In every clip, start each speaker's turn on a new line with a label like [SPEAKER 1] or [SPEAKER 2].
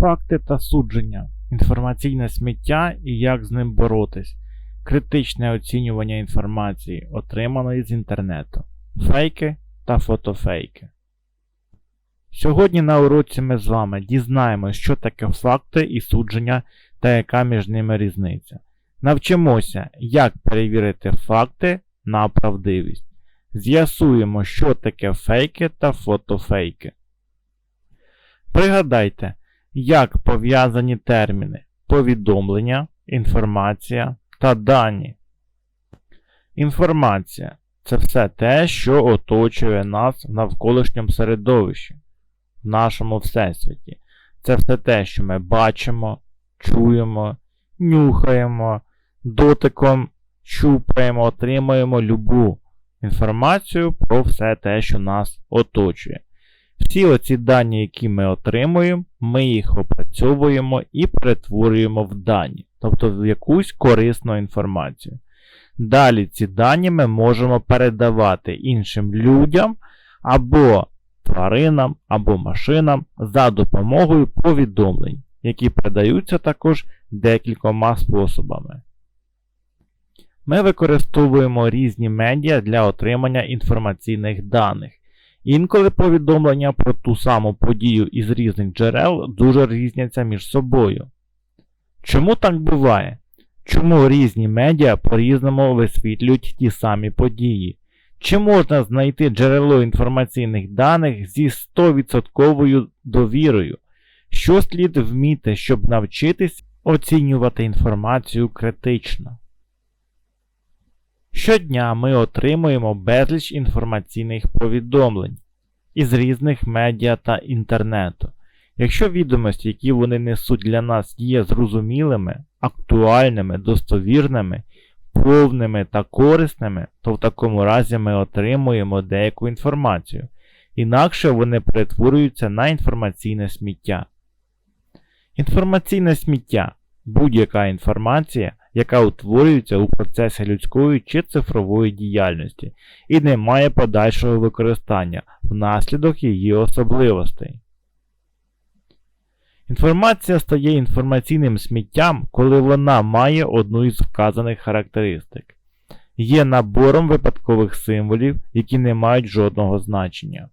[SPEAKER 1] Факти та судження, інформаційне сміття і як з ним боротись, критичне оцінювання інформації, отриманої з інтернету, фейки та фотофейки. Сьогодні на уроці ми з вами дізнаємося, що таке факти і судження та яка між ними різниця. Навчимося, як перевірити факти на правдивість. З'ясуємо, що таке фейки та фотофейки. Пригадайте, як пов'язані терміни повідомлення, інформація та дані. Інформація це все те, що оточує нас в навколишньому середовищі, в нашому всесвіті. Це все те, що ми бачимо, чуємо, нюхаємо, дотиком щупаємо, отримуємо любу інформацію про все те, що нас оточує. Всі оці дані, які ми отримуємо, ми їх опрацьовуємо і перетворюємо в дані, тобто в якусь корисну інформацію. Далі ці дані ми можемо передавати іншим людям або тваринам, або машинам за допомогою повідомлень, які передаються також декількома способами. Ми використовуємо різні медіа для отримання інформаційних даних. Інколи повідомлення про ту саму подію із різних джерел дуже різняться між собою. Чому так буває? Чому різні медіа по-різному висвітлюють ті самі події? Чи можна знайти джерело інформаційних даних зі 100% довірою? Що слід вміти, щоб навчитись оцінювати інформацію критично? Щодня ми отримуємо безліч інформаційних повідомлень із різних медіа та інтернету. Якщо відомості, які вони несуть для нас, є зрозумілими, актуальними, достовірними, повними та корисними, то в такому разі ми отримуємо деяку інформацію, інакше вони перетворюються на інформаційне сміття. Інформаційне сміття будь-яка інформація, яка утворюється у процесі людської чи цифрової діяльності і не має подальшого використання внаслідок її особливостей. Інформація стає інформаційним сміттям, коли вона має одну із вказаних характеристик. Є набором випадкових символів, які не мають жодного значення.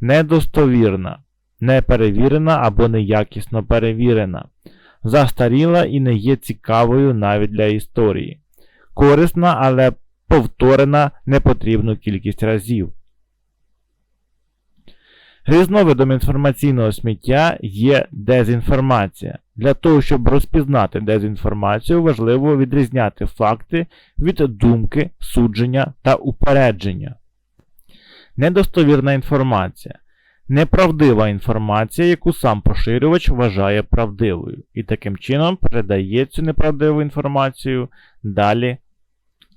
[SPEAKER 1] Недостовірна, неперевірена або неякісно перевірена, застаріла і не є цікавою навіть для історії, корисна, але повторена непотрібну кількість разів. Різновидом інформаційного сміття є дезінформація. Для того, щоб розпізнати дезінформацію, важливо відрізняти факти від думки, судження та упередження. Недостовірна інформація. Неправдива інформація, яку сам поширювач вважає правдивою, і таким чином передає цю неправдиву інформацію далі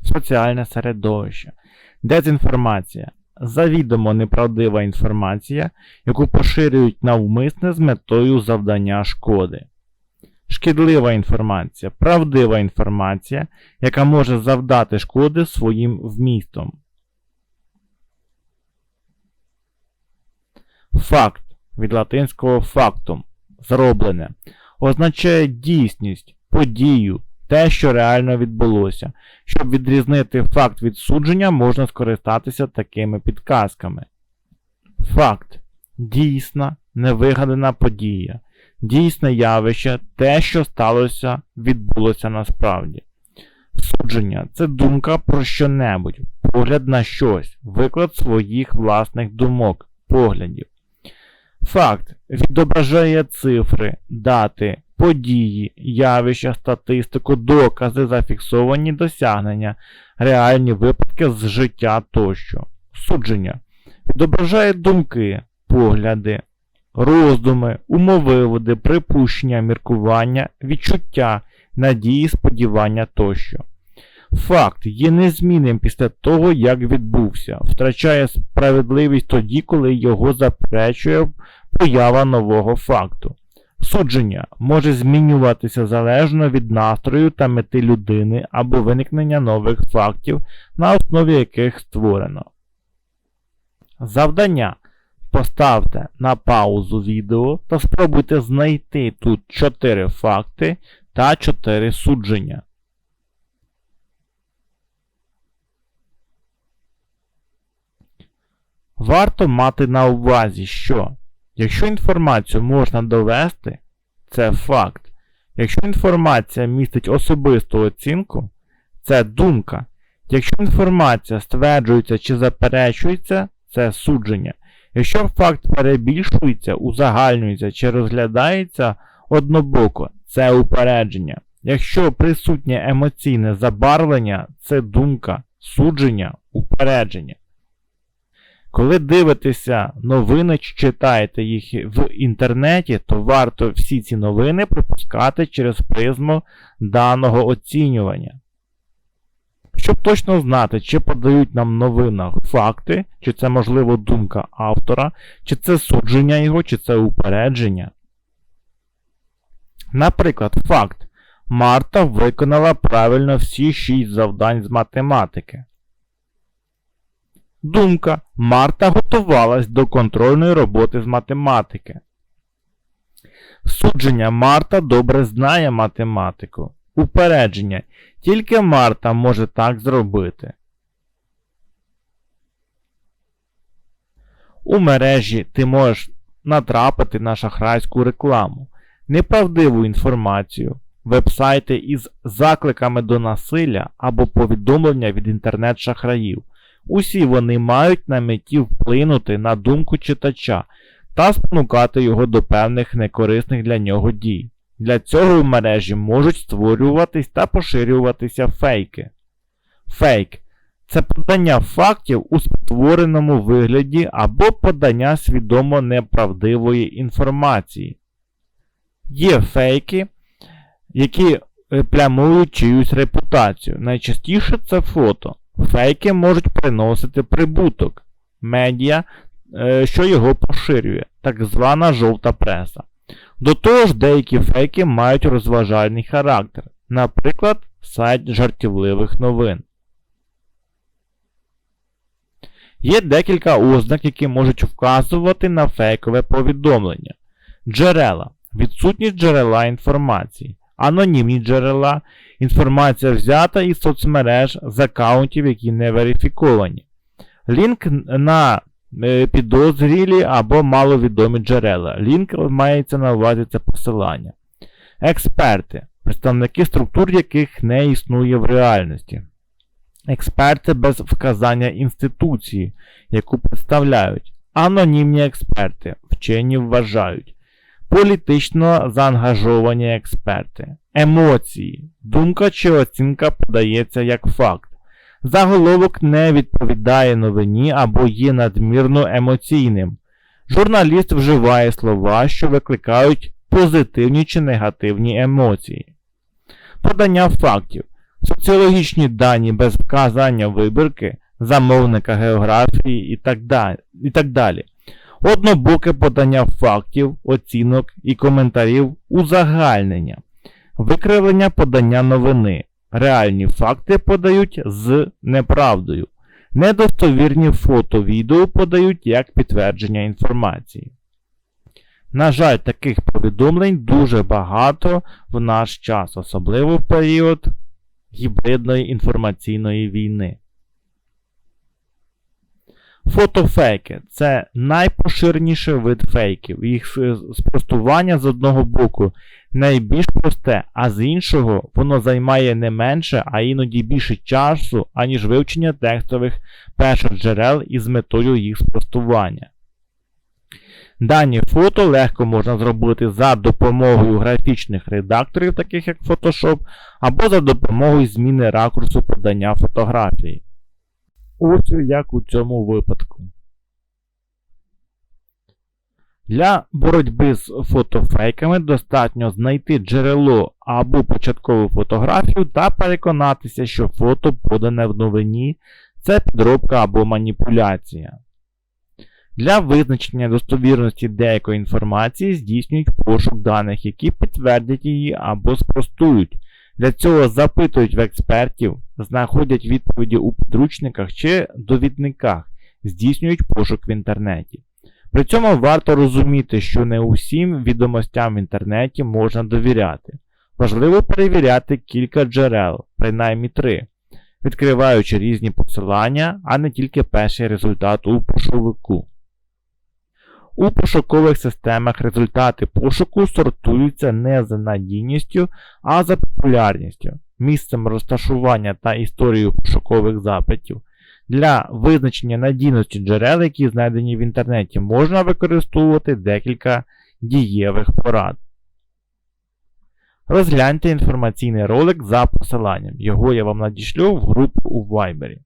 [SPEAKER 1] в соціальне середовище. Дезінформація завідомо неправдива інформація, яку поширюють навмисне з метою завдання шкоди. Шкідлива інформація правдива інформація, яка може завдати шкоди своїм вмістом. Факт від латинського фактум зроблене означає дійсність, подію, те, що реально відбулося. Щоб відрізнити факт від судження, можна скористатися такими підказками. Факт дійсна, невигадана подія, дійсне явище, те, що сталося, відбулося насправді. Судження це думка про що-небудь, погляд на щось, виклад своїх власних думок, поглядів. Факт відображає цифри, дати, події, явища, статистику, докази, зафіксовані досягнення, реальні випадки з життя тощо. Судження відображає думки, погляди, роздуми, умовиводи, припущення, міркування, відчуття, надії, сподівання тощо. Факт є незмінним після того, як відбувся, втрачає справедливість тоді, коли його заперечує поява нового факту. Судження може змінюватися залежно від настрою та мети людини або виникнення нових фактів, на основі яких створено. Завдання поставте на паузу відео та спробуйте знайти тут 4 факти та 4 судження. Варто мати на увазі, що якщо інформацію можна довести, це факт. Якщо інформація містить особисту оцінку, це думка. Якщо інформація стверджується чи заперечується, це судження. Якщо факт перебільшується, узагальнюється чи розглядається однобоко, це упередження. Якщо присутнє емоційне забарвлення, це думка, судження, упередження. Коли дивитеся новини чи читаєте їх в інтернеті, то варто всі ці новини пропускати через призму даного оцінювання. Щоб точно знати, чи подають нам в новинах факти, чи це можливо думка автора, чи це судження його, чи це упередження. Наприклад, факт. Марта виконала правильно всі 6 завдань з математики. Думка. Марта готувалась до контрольної роботи з математики. Судження Марта добре знає математику. Упередження. Тільки Марта може так зробити. У мережі ти можеш натрапити на шахрайську рекламу, неправдиву інформацію, вебсайти із закликами до насилля або повідомлення від інтернет-шахраїв. Усі вони мають на меті вплинути на думку читача та спонукати його до певних некорисних для нього дій. Для цього в мережі можуть створюватись та поширюватися фейки. Фейк це подання фактів у спотвореному вигляді або подання свідомо неправдивої інформації. Є фейки, які е, плямують чиюсь репутацію. Найчастіше це фото. Фейки можуть приносити прибуток медіа, е, що його поширює, так звана жовта преса. До того ж, деякі фейки мають розважальний характер, наприклад, сайт жартівливих новин. Є декілька ознак, які можуть вказувати на фейкове повідомлення. Джерела. Відсутність джерела інформації. Анонімні джерела. Інформація взята із соцмереж з аккаунтів, які не верифіковані. Лінк на Е, підозрілі або маловідомі джерела. Лінк мається на увазі це посилання. Експерти представники структур, яких не існує в реальності. Експерти без вказання інституції, яку представляють. Анонімні експерти, вчені вважають. Політично заангажовані експерти. Емоції. Думка чи оцінка подається як факт. Заголовок не відповідає новині або є надмірно емоційним. Журналіст вживає слова, що викликають позитивні чи негативні емоції. Подання фактів. Соціологічні дані без вказання вибірки, замовника географії і так далі. Однобоке подання фактів, оцінок і коментарів узагальнення. Викривлення подання новини. Реальні факти подають з неправдою. Недостовірні фото відео подають як підтвердження інформації. На жаль, таких повідомлень дуже багато в наш час, особливо в період гібридної інформаційної війни. Фотофейки це найпоширеніший вид фейків. Їх спростування з одного боку найбільш просте, а з іншого воно займає не менше, а іноді більше часу, аніж вивчення текстових першоджерел із метою їх спростування. Дані фото легко можна зробити за допомогою графічних редакторів, таких як Photoshop, або за допомогою зміни ракурсу подання фотографії. Ось як у цьому випадку. Для боротьби з фотофейками достатньо знайти джерело або початкову фотографію та переконатися, що фото подане в новині це підробка або маніпуляція. Для визначення достовірності деякої інформації здійснюють пошук даних, які підтвердять її або спростують. Для цього запитують в експертів, знаходять відповіді у підручниках чи довідниках, здійснюють пошук в інтернеті. При цьому варто розуміти, що не усім відомостям в інтернеті можна довіряти. Важливо перевіряти кілька джерел, принаймні три, відкриваючи різні посилання, а не тільки перший результат у пошуковику. У пошукових системах результати пошуку сортуються не за надійністю, а за популярністю, місцем розташування та історією пошукових запитів. Для визначення надійності джерел, які знайдені в інтернеті, можна використовувати декілька дієвих порад. Розгляньте інформаційний ролик за посиланням. Його я вам надішлю в групу у Viber.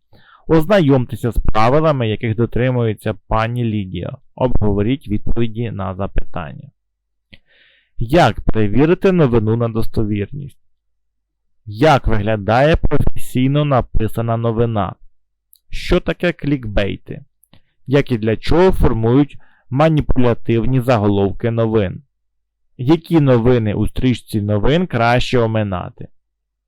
[SPEAKER 1] Ознайомтеся з правилами, яких дотримується пані Лідія. Обговоріть відповіді на запитання. Як перевірити новину на достовірність? Як виглядає професійно написана новина? Що таке клікбейти? Як і для чого формують маніпулятивні заголовки новин? Які новини у стрічці новин краще оминати?